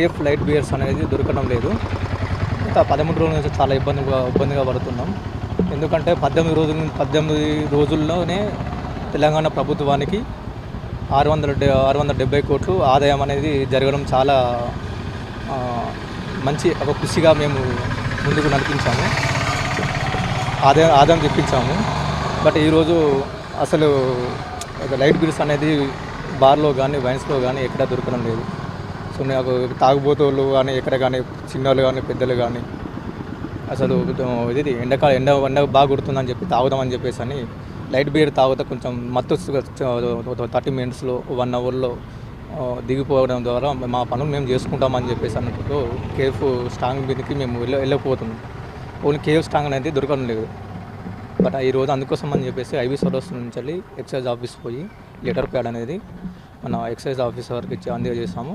KF light beers అనేది దొరకడం లేదు. ఇంకా పదమూడు రోజుల నుంచి చాలా ఇబ్బందిగా ఇబ్బందిగా పడుతున్నాం. ఎందుకంటే పద్దెనిమిది రోజుల పద్దెనిమిది రోజుల్లోనే తెలంగాణ ప్రభుత్వానికి ఆరు వందల ఆరు వందల డెబ్బై కోట్లు ఆదాయం అనేది జరగడం చాలా మంచి ఒక కృషిగా మేము ముందుకు నడిపించాము. ఆదాయం ఆదాయం తెప్పించాము. బట్ ఈరోజు అసలు లైట్ బిల్స్ అనేది బార్లో కానీ వైన్స్లో కానీ ఎక్కడ దొరకడం లేదు. సో నాకు కానీ ఎక్కడ కానీ చిన్నోళ్ళు కానీ పెద్దలు కానీ అసలు ఇది ఎండకాలం ఎండ ఎండ బాగా కొడుతుందని చెప్పి తాగుదామని చెప్పేసి అని లైట్ బీర్ తాగితే కొంచెం మత్తు థర్టీ మినిట్స్లో వన్ అవర్లో దిగిపోవడం ద్వారా మా పనులు మేము చేసుకుంటామని చెప్పేసి అన్నట్టు కేఫ్ స్ట్రాంగ్ మీదకి మేము వెళ్ళ వెళ్ళకపోతున్నాం. ఓన్లీ కేఫ్ స్ట్రాంగ్ అనేది దొరకడం లేదు. బట్ ఈ రోజు అందుకోసం అని చెప్పేసి ఐబీ సర్వీస్ నుంచి వెళ్ళి ఎక్సైజ్ ఆఫీస్ పోయి లెటర్ ప్యాడ్ అనేది మన ఎక్సైజ్ ఆఫీసర్కి ఇచ్చి అందజేసాము